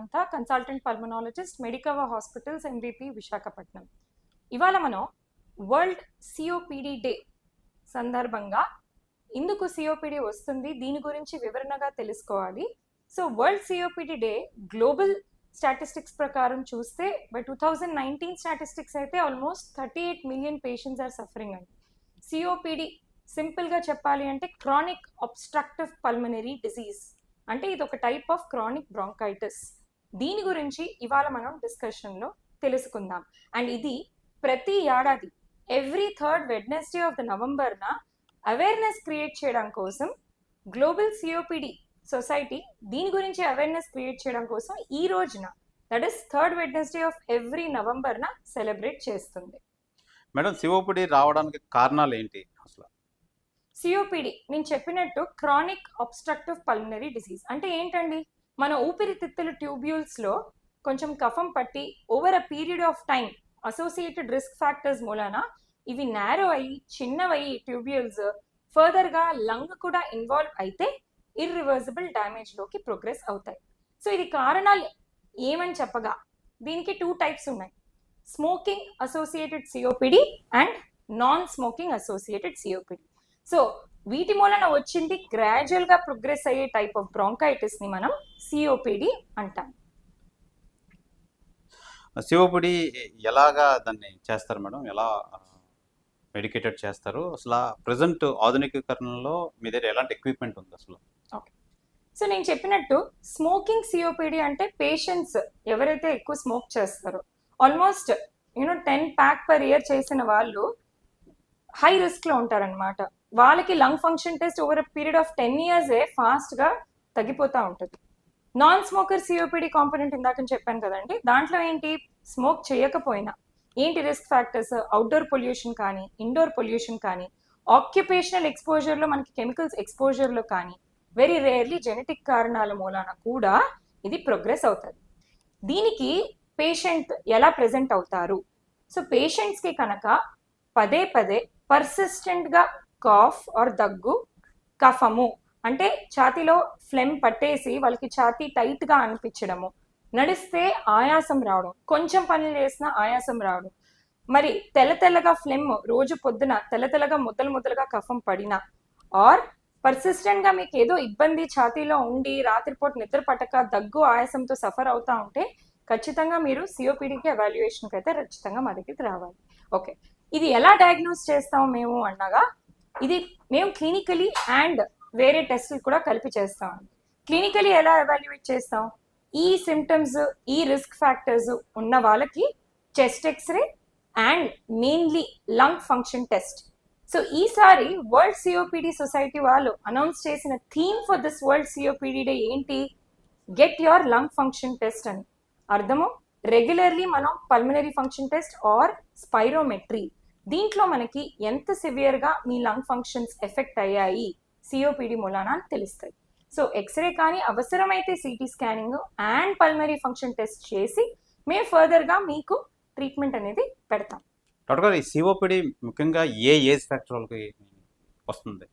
అంతా consultant pulmonologist Medicover hospitals MBP Visakhapatnam. ఇవాళ మనం వరల్డ్ సిఓపిడి డే సందర్భంగా ఇందుకు సిఓపిడి వస్తుంది దీని గురించి వివరణగా తెలుసుకోవాలి. So world COPD day global statistics ప్రకారం చూస్తే by two thousand nineteen statistics అయితే almost thirty eight million patients are suffering అండి సిఓపిడి సింపుల్గా చెప్పాలి అంటే క్రానిక్ అబ్స్ట్రక్టివ్ పల్మనరీ డిసీజ్ అంటే ఇది ఒక టైప్ ఆఫ్ క్రానిక్ బ్రాంకైటిస్ దీని గురించి ఇవాళ మనం డిస్కషన్లో తెలుసుకుందాం. అండ్ ఇది ప్రతి ఏడాది every third Wednesday of the నవంబర్న awareness create చేయడం కోసం గ్లోబల్ సిఓపిడి సొసైటీ దీని గురించి అవేర్నెస్ క్రియేట్ చేయడం కోసం ఈ రోజున that is third Wednesday of every నవంబర్న celebrate చేస్తుంది. మేడం సిఓపిడి రావడానికి కారణాలు ఏంటి అసలు? సిఓపిడి నేను చెప్పినట్టు క్రానిక్ అబ్స్ట్రక్టివ్ పల్మనరీ డిసీజ్ అంటే ఏంటండి? మన ఊపిరితిత్తుల ట్యూబ్యూల్స్లో కొంచెం కఫం పట్టి over a period of time associated risk factors మూలాన ఇవి నేరో అయ్యి చిన్నవయ్యి ట్యూబ్యూల్స్ ఫర్దర్గా లంగ్ కూడా ఇన్వాల్వ్ అయితే ఇర్రివర్సిబుల్ డ్యామేజ్లోకి ప్రోగ్రెస్ అవుతాయి. సో ఇది కారణాలు ఏమని చెప్పగా? దీనికి టూ టైప్స్ ఉన్నాయి. Smoking associated COPD and non smoking associated COPD so వీటి మూలన వచ్చింది గ్రాడ్యువల్గా ప్రోగ్రెస్ అయ్యే టైప్ ఆఫ్ బ్రాంకైటిస్ని మనం సిఓపిడి అంటాం. సిఓపిడి ఎలాగా దాన్ని చేస్తారు మేడం? ఎలా మెడికేటెడ్ చేస్తారు? అసలు ప్రజెంట్ ఆధునికీకరణలో మీ దగ్గర ఎలాంటి ఎక్విప్మెంట్ ఉంది అసలు? సో నేను చెప్పినట్టు స్మోకింగ్ సిఓపిడి అంటే పేషెంట్స్ ఎవరైతే ఎక్కువ స్మోక్ చేస్తారో almost you know ten pack per year చేసిన వాళ్ళు హై రిస్క్లో ఉంటారనమాట వాళ్ళకి lung function test over period of ten years ఫాస్ట్గా తగ్గిపోతూ ఉంటుంది. నాన్ స్మోకర్ సిఓపిడి కాంపోనెంట్ ఇందాక చెప్పాను కదండి దాంట్లో ఏంటి? స్మోక్ చేయకపోయినా. ఏంటి రిస్క్ ఫ్యాక్టర్స్ అవుట్డోర్ పొల్యూషన్ కానీ ఇండోర్ పొల్యూషన్ కానీ ఆక్యుపేషనల్ ఎక్స్పోజర్లో మనకి కెమికల్స్ ఎక్స్పోజర్లో కానీ వెరీ రేర్లీ జెనెటిక్ కారణాల మూలాన కూడా ఇది ప్రోగ్రెస్ అవుతుంది. దీనికి పేషెంట్ ఎలా ప్రజెంట్ అవుతారు? సో పేషెంట్స్కి కనుక పదే పదే పర్సిస్టెంట్గా కాఫ్ ఆర్ దగ్గు కఫము. అంటే ఛాతీలో ఫ్లెమ్ పట్టేసి వాళ్ళకి ఛాతీ టైట్గా అనిపించడము. నడిస్తే ఆయాసం రావడం. కొంచెం పనులు చేసినా ఆయాసం రావడం. మరి తెల్ల తెల్లగా ఫ్లెమ్ రోజు పొద్దున తెల్ల తెల్లగా ముద్దలు ముద్దలుగా కఫం పడినా ఆర్ పర్సిస్టెంట్గా మీకు ఏదో ఇబ్బంది ఛాతీలో ఉండి రాత్రిపూట నిద్ర పట్టక దగ్గు ఆయాసంతో సఫర్ అవుతా ఉంటే ఖచ్చితంగా మీరు సిఓపిడికి ఎవాల్యుయేషన్కి అయితే ఖచ్చితంగా మా దగ్గరికి రావాలి. ఓకే. ఇది ఎలా డయాగ్నోస్ చేస్తాం మేము అన్నగా ఇది మేము క్లినికలీ అండ్ వేరే టెస్టులు కూడా కలిపి చేస్తాం. క్లినికలీ ఎలా ఎవాల్యుయేట్ చేస్తాం? ఈ సిమ్టమ్స్ ఈ రిస్క్ ఫ్యాక్టర్స్ ఉన్న వాళ్ళకి chest x-ray and mainly lung function test so ఈసారి వరల్డ్ సిఓపిడి సొసైటీ వాళ్ళు అనౌన్స్ చేసిన theme for this world COPD day ఏంటి? Get your lung function test అని. అర్థము? రెగ్యులర్లీ మనం pulmonary function test or spirometry దీంట్లో మనకి ఎంత సివియర్గా మీ లంగ్ ఫంక్షన్స్ ఎఫెక్ట్ అయ్యాయి? సిఓపిడి మూలాన అని తెలుస్తాయి. సో ఎక్స్రే కానీ అవసరమైతే CT scanning and pulmonary function test చేసి మేము ఫర్దర్గా మీకు ట్రీట్మెంట్ అనేది పెడతాం. డాక్టర్ గారు ఈ సిఓపిడి ముఖ్యంగా ఏ ఏజ్ ఫ్యాక్టర్ వాళ్ళకి వస్తుంది?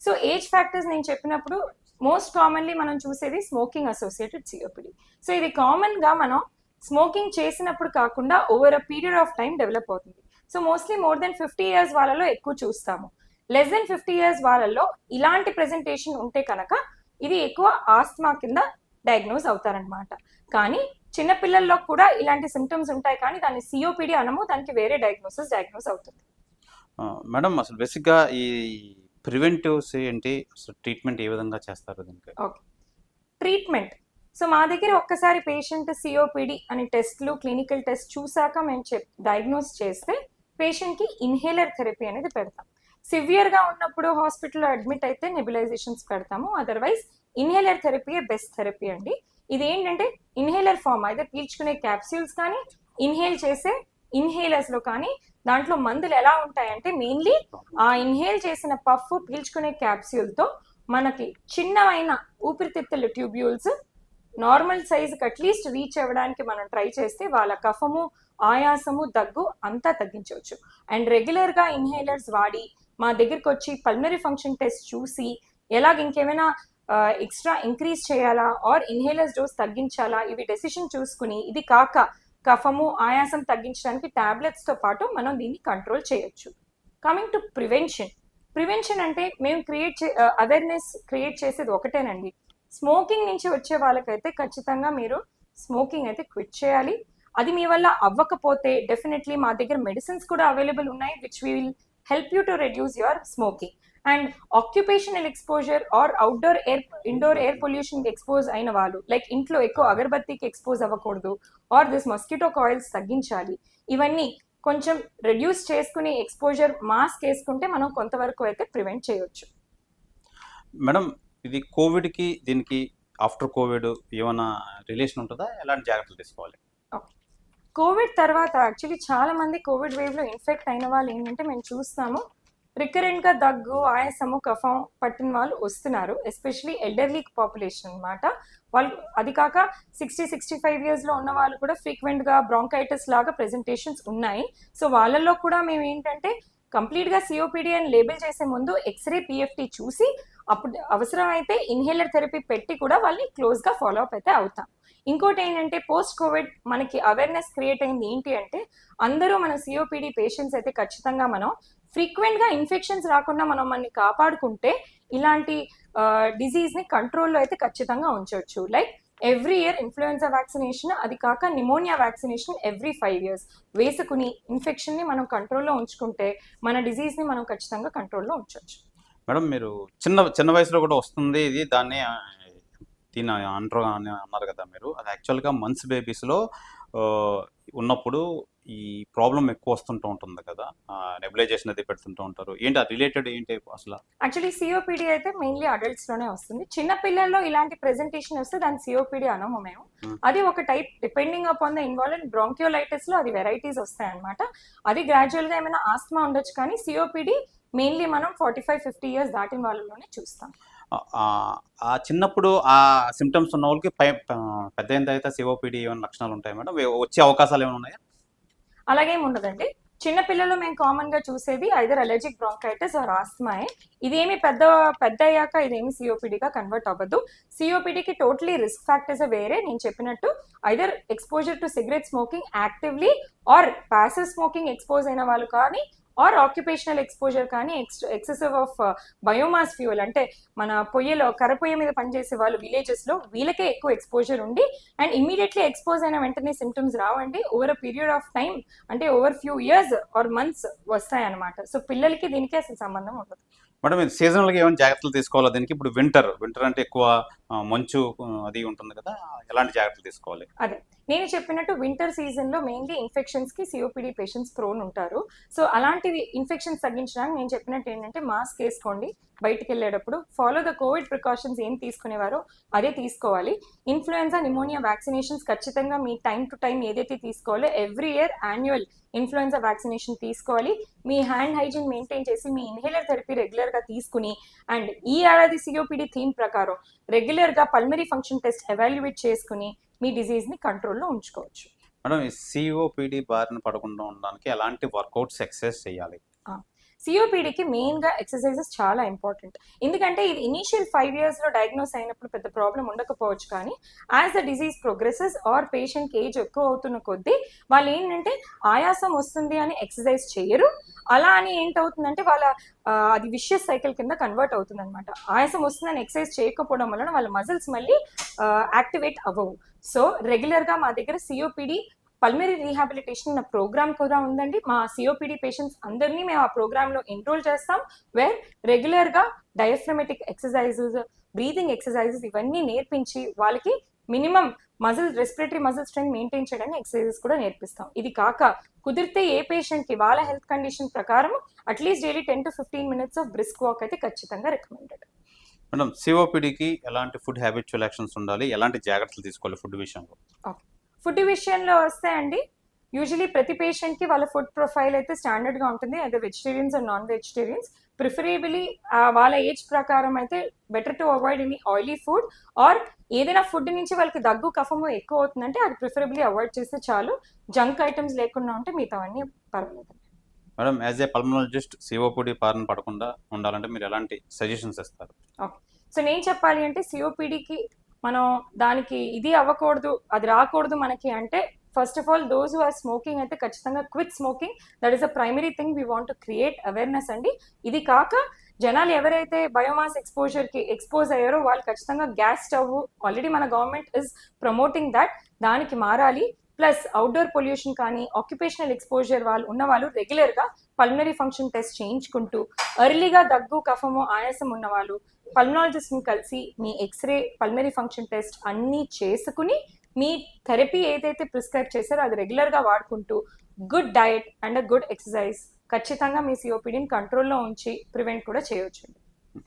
సో ఏజ్ ఫ్యాక్టర్స్ నేను చెప్పినప్పుడు మోస్ట్ కామన్లీ మనం చూసేది స్మోకింగ్ అసోసియేటెడ్ సిఓపిడి సో ఇది కామన్గా మనం స్మోకింగ్ చేసినప్పుడు కాకుండా over a period of time develop అవుతుంది. So mostly more than fifty years వాళ్ళలో ఎక్కువ చూస్తాము. లెస్ దెన్ ఫిఫ్టీ ఇయర్స్ వాళ్ళలో ఇలాంటి ప్రెజెంటేషన్ ఉంటే కనుక ఇది ఎక్కువ ఆస్మా కింద డయాగ్నోజ్ అవుతారనమాట కానీ చిన్నపిల్లల్లో కూడా ఇలాంటి సిమ్టమ్స్ ఉంటాయి కానీ దాన్ని సిఓపిడి అనము దానికి వేరే డయాగ్నోసిస్ డయాగ్నోస్ అవుతుంది. మేడం అసలు బేసిక్గా ఈ ప్రివెంటివ్స్ ఏంటి? అసలు ట్రీట్మెంట్ ఏ విధంగా చేస్తారు దీనికి? ఓకే. ట్రీట్మెంట్ సో మా దగ్గర ఒక్కసారి పేషెంట్ సిఓపిడి అని టెస్ట్లు క్లినికల్ టెస్ట్ చూసాక మేము చెప్ డయాగ్నోస్ చేస్తే పేషెంట్కి ఇన్హేలర్ థెరపీ అనేది పెడతాం. సివియర్గా ఉన్నప్పుడు హాస్పిటల్లో అడ్మిట్ అయితే నెబిలైజేషన్స్ పెడతాము. అదర్వైజ్ ఇన్హేలర్ థెరపీయే బెస్ట్ థెరపీ అండి. ఇది ఏంటంటే ఇన్హేలర్ ఫామ్ అయితే పీల్చుకునే క్యాప్సూల్స్ కానీ ఇన్హేల్ చేసే ఇన్హేలర్స్లో కానీ దాంట్లో మందులు ఎలా ఉంటాయంటే మెయిన్లీ ఆ ఇన్హేల్ చేసిన పఫ్ పీల్చుకునే క్యాప్సూల్తో మనకి చిన్నవైన ఊపిరితిత్తుల ట్యూబ్యూల్స్ నార్మల్ సైజుకి అట్లీస్ట్ రీచ్ అవ్వడానికి మనం ట్రై చేస్తే వాళ్ళ కఫము ఆయాసము దగ్గు అంతా తగ్గించవచ్చు. అండ్ రెగ్యులర్గా ఇన్హేలర్స్ వాడి మా దగ్గరికి వచ్చి పల్మరీ ఫంక్షన్ టెస్ట్ చూసి ఎలాగ ఇంకేమైనా ఎక్స్ట్రా ఇంక్రీజ్ చేయాలా? ఆర్ ఇన్హేలర్స్ డోస్ తగ్గించాలా? ఇవి డెసిషన్ చూసుకుని ఇది కాక కఫము ఆయాసం తగ్గించడానికి ట్యాబ్లెట్స్తో పాటు మనం దీన్ని కంట్రోల్ చేయొచ్చు. Coming to prevention. ప్రివెన్షన్ అంటే మేము క్రియేట్ చే అవేర్నెస్ క్రియేట్ చేసేది ఒకటేనండి. స్మోకింగ్ నుంచి వచ్చే వాళ్ళకైతే ఖచ్చితంగా మీరు స్మోకింగ్ అయితే క్విట్ చేయాలి. అది మీ వల్ల అవ్వకపోతే డెఫినెట్లీ మా దగ్గర మెడిసిన్స్ కూడా అవైలబుల్ ఉన్నాయి which will help you to reduce your smoking and occupational exposure or outdoor air indoor air pollution expose అయిన వాళ్ళు లైక్ ఇంట్లో ఎక్కువ అగరబత్తికి ఎక్స్పోజ్ అవ్వకూడదు ఆర్ దిస్ మస్కిటో కాయిల్స్ తగ్గించాలి. ఇవన్నీ కొంచెం రెడ్యూస్ చేసుకుని ఎక్స్పోజర్ మాస్క్ వేసుకుంటే మనం కొంతవరకు అయితే ప్రివెంట్ చేయొచ్చు. మేడం ఇది కోవిడ్కి దీనికి ఆఫ్టర్ కోవిడ్ ఏమైనా రిలేషన్ ఉంటుందా? ఎలాంటి జాగ్రత్తలు తీసుకోవాలి? కోవిడ్ తర్వాత యాక్చువల్లీ చాలా మంది కోవిడ్ వేవ్లో ఇన్ఫెక్ట్ అయిన వాళ్ళు ఏంటంటే మేము చూస్తాము. రికరెంట్గా దగ్గు ఆయాసము కఫం పట్టిన వాళ్ళు వస్తున్నారు. ఎస్పెషలీ ఎల్డర్లీ పాపులేషన్ అన్నమాట. వాళ్ళు అది కాక సిక్స్టీ సిక్స్టీ ఫైవ్ ఇయర్స్లో ఉన్న వాళ్ళు కూడా ఫ్రీక్వెంట్గా బ్రాంకైటిస్ లాగా ప్రెజెంటేషన్స్ ఉన్నాయి. సో వాళ్ళలో కూడా మేము ఏంటంటే కంప్లీట్గా సిఓపిడి అని లేబుల్ చేసే ముందు ఎక్స్రే పిఎఫ్టి చూసి అప్పుడు అవసరం అయితే ఇన్హేలర్ థెరపీ పెట్టి కూడా వాళ్ళని క్లోజ్గా ఫాలో అప్ అయితే అవుతాం. ఇంకోటి ఏంటంటే పోస్ట్ కోవిడ్ మనకి అవేర్నెస్ క్రియేట్ అయింది ఏంటి అంటే అందరూ మన సిఓపిడి పేషెంట్స్ అయితే ఖచ్చితంగా మనం ఫ్రీక్వెంట్గా ఇన్ఫెక్షన్స్ రాకుండా మనం మనని కాపాడుకుంటే ఇలాంటి డిజీజ్ని కంట్రోల్లో అయితే ఖచ్చితంగా ఉంచవచ్చు like every year influenza vaccination అది కాక pneumonia vaccination every five years వేసుకుని ఇన్ఫెక్షన్ని మనం కంట్రోల్లో ఉంచుకుంటే మన డిజీజ్ని మనం ఖచ్చితంగా కంట్రోల్లో ఉంచవచ్చు మేడం మీరు చిన్న చిన్న వయసులో కూడా వస్తుంది ఇది దాన్ని దీని అంటారు అని అన్నారు కదా మీరు. అది యాక్చువల్గా మంత్స్ బేబీస్లో ఉన్నప్పుడు ఈ ప్రాబ్లం ఎక్కువ వస్తుంటూ ఉంటుంది కదా. నెబులైజేషన్ అది పెడుతుంటూ ఉంటారు. ఏంటి ఆ రిలేటెడ్ ఏంటి అసలు? యాక్చువల్లీ సిఓపిడి అయితే మెయిన్లీ అడల్ట్స్లోనే వస్తుంది. చిన్న పిల్లల్లో ఇలాంటి ప్రెజెంటేషన్ వస్తే దాని సిఓపిడి అనము మేము. Hmm. అది ఒక type depending upon the involve బ్రాంక్యోలైటిస్లో అది వెరైటీస్ వస్తాయి అనమాట అది గ్రాడ్యువల్గా ఏమైనా ఆస్మా ఉండొచ్చు కానీ సిఓపిడి మెయిన్లీ మనం ఫార్టీ ఫైవ్ ఫిఫ్టీ ఇయర్స్ దాటిన వాళ్ళలోనే చూస్తాం. ఆ- చిన్నప్పుడు ఆ సిమ్టమ్స్ ఉన్న వాళ్ళకి పెద్ద తర్వాత సిఓపిడి ఏమైనా లక్షణాలు ఉంటాయి మేడం? వచ్చే అవకాశాలు ఏమైనా ఉన్నాయా? అలాగేం ఉండదండి. చిన్న పిల్లలు మేము కామన్గా చూసేది ఐదర్ అలర్జిక్ బ్రాంకైటిస్ ఆర్ ఆస్మాయే ఇదేమి పెద్ద పెద్ద అయ్యాక ఇదేమి సిఓపిడిగా కన్వర్ట్ అవ్వదు. సిఓపిడికి టోటలీ రిస్క్ ఫ్యాక్టర్స్ వేరే. నేను చెప్పినట్టు either exposure to cigarette smoking actively or passive smoking expose అయిన వాళ్ళు కానీ ఆర్ ఆక్యుపేషనల్ ఎక్స్పోజర్ కానీ ex excessive of biomass fuel అంటే మన పొయ్యిలో కర్రపొయ్యి మీద పనిచేసే వాళ్ళు విలేజెస్లో వీళ్ళకే ఎక్కువ ఎక్స్పోజర్ ఉండి అండ్ ఇమీడియట్లీ ఎక్స్పోజ్ అయిన వెంటనే సిమ్టమ్స్ రావండి. Over a period of time అంటే over few years or months వస్తాయి అనమాట సో పిల్లలకి దీనికి అసలు సంబంధం ఉండదు. మేడం ఇది సీజనల్గా ఏమైనా జాగ్రత్తలు తీసుకోవాలా? దీనికి ఇప్పుడు వింటర్ వింటర్ అంటే ఎక్కువ మంచు అది ఉంటుంది కదా ఎలాంటి జాగ్రత్తలు తీసుకోవాలి? నేను చెప్పినట్టు వింటర్ సీజన్లో మెయిన్లీ ఇన్ఫెక్షన్స్కి సిఓపిడి పేషెంట్స్ ప్రోన్ ఉంటారు. సో అలాంటివి ఇన్ఫెక్షన్స్ తగ్గించడానికి నేను చెప్పినట్టు ఏంటంటే మాస్క్ వేసుకోండి. బయటికి వెళ్ళేటప్పుడు ఫాలో ద కోవిడ్ ప్రికాషన్స్ ఏం తీసుకునేవారో అదే తీసుకోవాలి. ఇన్ఫ్లుయెన్జా నిమోనియా వ్యాక్సినేషన్స్ ఖచ్చితంగా మీ టైం టు టైం ఏదైతే తీసుకోవాలో every year annual influenza vaccination తీసుకోవాలి. మీ హ్యాండ్ హైజీన్ మెయింటైన్ చేసి మీ ఇన్హేలర్ థెరపీ రెగ్యులర్గా తీసుకుని అండ్ ఈ ఏడాది సిఓపిడి థీమ్ ప్రకారం రెగ్యులర్గా పల్మరీ ఫంక్షన్ టెస్ట్ ఎవాల్యుయేట్ చేసుకుని మీ డిజీజ్ని కంట్రోల్లో ఉంచుకోవచ్చు. మేడం ఈ సిఓపిడి బారిన పడకుండా ఉండడానికి ఎలాంటి వర్కౌట్స్ ఎక్సర్సైజ్ చేయాలి? సిఓపిడికి మెయిన్గా ఎక్సర్సైజెస్ చాలా ఇంపార్టెంట్ ఎందుకంటే ఇది ఇనీషియల్ ఫైవ్ ఇయర్స్లో డయాగ్నోస్ అయినప్పుడు పెద్ద ప్రాబ్లం ఉండకపోవచ్చు కానీ as the disease progresses or patient age ఎక్కువ అవుతున్న కొద్దీ వాళ్ళు ఏంటంటే ఆయాసం వస్తుంది అని ఎక్సర్సైజ్ చేయరు. అలా అని ఏంటవుతుందంటే వాళ్ళ అది విషయస్ సైకిల్ కింద కన్వర్ట్ అవుతుంది అనమాట ఆయాసం వస్తుందని ఎక్సర్సైజ్ చేయకపోవడం వలన వాళ్ళ మజిల్స్ మళ్ళీ యాక్టివేట్ అవ్వవు. సో రెగ్యులర్గా మా దగ్గర సిఓపిడి పల్మరీ రీహాబిలిటేషన్ అన్న ప్రోగ్రామ్ కూడా ఉందండి. మా సిఓపిడి పేషెంట్స్ అందరినీ మేము ఆ ప్రోగ్రామ్లో ఎన్రోల్ చేస్తాం. వేర్ రెగ్యులర్గా డయాఫ్రమెటిక్ ఎక్సర్సైజెస్ బ్రీతింగ్ ఎక్సర్సైజెస్ ఇవన్నీ నేర్పించి వాళ్ళకి minimum muscle respiratory muscle strength maintain చేయడానికి ఎక్సర్సైజెస్ కూడా నేర్పిస్తాం. ఇది కాక కుదిరితే ఏ పేషెంట్కి వాళ్ళ హెల్త్ కండిషన్ ప్రకారం at least daily ten to fifteen minutes of brisk walk అయితే ఖచ్చితంగా రికమెండెడ్ మేడం సిఓపిడికి ఎలాంటి ఫుడ్ హ్యాబిచువల్ యాక్షన్స్ ఉండాలి? ఎలాంటి జాగ్రత్తలు తీసుకోవాలి ఫుడ్ విషయంలో? ఫుడ్ విషయంలో వస్తే అండి యూజువలీ ప్రతి పేషెంట్కి వాళ్ళ ఫుడ్ ప్రొఫైల్ అయితే స్టాండర్డ్గా ఉంటుంది. అదే vegetarians and non vegetarians preferably వాళ్ళ ఏజ్ ప్రకారం అయితే better to avoid any oily food or ఏదైనా ఫుడ్ నుంచి వాళ్ళకి దగ్గు కఫము ఎక్కువ అవుతుందంటే అది ప్రిఫరబుల్లీ అవాయిడ్ చేస్తే చాలు. జంక్ ఐటమ్స్ లేకుండా ఉంటే మిగతావన్నీ పర్వాలేదు. Madam as a pulmonologist COPD బారిన పడకుండా ఉండాలంటే మీరు ఎలాంటి సజెషన్స్ ఇస్తారు? సో నేను చెప్పాలి అంటే సిఓపిడికి మనం దానికి ఇది అవ్వకూడదు అది రాకూడదు మనకి అంటే first of all those are smoking అయితే ఖచ్చితంగా quit smoking that is a primary thing we want to create awareness అండి. ఇది కాక జనాలు ఎవరైతే బయోమాస్ ఎక్స్పోజర్కి ఎక్స్పోజ్ అయ్యారో వాళ్ళు ఖచ్చితంగా గ్యాస్ స్టవ్ ఆల్రెడీ మన గవర్నమెంట్ ఇస్ ప్రమోటింగ్ దట్ దానికి మారాలి. ప్లస్ అవుట్డోర్ పొల్యూషన్ కానీ ఆక్యుపేషనల్ ఎక్స్పోజర్ వాళ్ళు ఉన్న వాళ్ళు రెగ్యులర్గా పల్మనరీ ఫంక్షన్ టెస్ట్ చేయించుకుంటూ ఎర్లీగా దగ్గు కఫము ఆయాసం ఉన్న వాళ్ళు పల్మనాలజిస్ట్ని కలిసి మీ ఎక్స్రే పల్మనరీ ఫంక్షన్ టెస్ట్ అన్నీ చేసుకుని మీ థెరపీ ఏదైతే ప్రిస్క్రైబ్ చేశారో అది రెగ్యులర్గా వాడుకుంటూ good diet and good exercise ఖచ్చితంగా మీ సిఓపిడిని కంట్రోల్లో ఉంచి ప్రివెంట్ కూడా చేయొచ్చు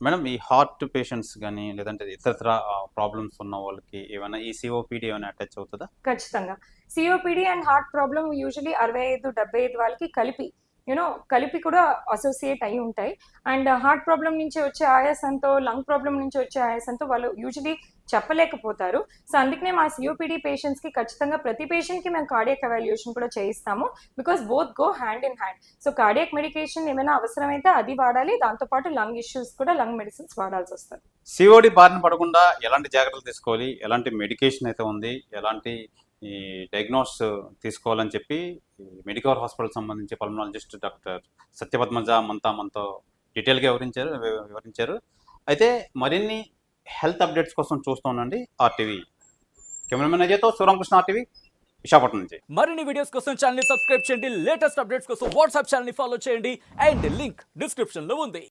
మేడం ఈ హార్ట్ పేషెంట్స్ కానీ లేదంటే ఇతరత్ర ప్రాబ్లమ్స్ ఉన్న వాళ్ళకి ఏమైనా ఈ సిఓపిడి ఏమైనా అటాచ్ అవుతుందా? ఖచ్చితంగా. COPD and heart problem usually అరవై ఐదు డెబ్బై ఐదు వాళ్ళకి కలిపి యూనో కలిపి కూడా అసోసియేట్ అయి ఉంటాయి. అండ్ హార్ట్ ప్రాబ్లం నుంచి వచ్చే ఆయాసంతో లంగ్ ప్రాబ్లం నుంచి వచ్చే ఆయాసంతో వాళ్ళు యూజువలీ చెప్పలేకపోతారు. సో అందుకనే మా సిఓపిడి పేషెంట్స్కి ఖచ్చితంగా ప్రతి పేషెంట్కి మేము కార్డియక్ ఎవాల్యుయేషన్ కూడా చేయిస్తాము. Because both go hand in hand so cardiac medication ఏమైనా అవసరమైతే అది వాడాలి. దాంతోపాటు లంగ్ ఇష్యూస్ కూడా లంగ్ మెడిసిన్స్ వాడాల్సి వస్తుంది. సిఓడి బారిన పడకుండా ఎలాంటి జాగ్రత్తలు తీసుకోవాలి? ఎలాంటి మెడికేషన్ అయితే ఉంది? ఎలాంటి ఈ డయాగ్నోస్ తీసుకోవాలని చెప్పి మెడికవర్ హాస్పిటల్ సంబంధించి పల్మనాలజిస్ట్ డాక్టర్ సత్యపద్మజ మంతా మనతో డీటెయిల్గా వివరించారు వివరించారు. అయితే మరిన్ని హెల్త్ అప్డేట్స్ కోసం చూస్తూ ఉండండి ఆర్టీవీ. కెమెరామెన్ అజయ్తో శివరామకృష్ణ ఆర్టీవీ విశాఖపట్నం నుంచి. మరిన్ని వీడియోస్ కోసం ఛానల్ సబ్స్క్రైబ్ చేయండి. లేటెస్ట్ అప్డేట్స్ కోసం వాట్సాప్ ఛానల్ ఫాలో చేయండి. అండ్ లింక్ డిస్క్రిప్షన్లో ఉంది.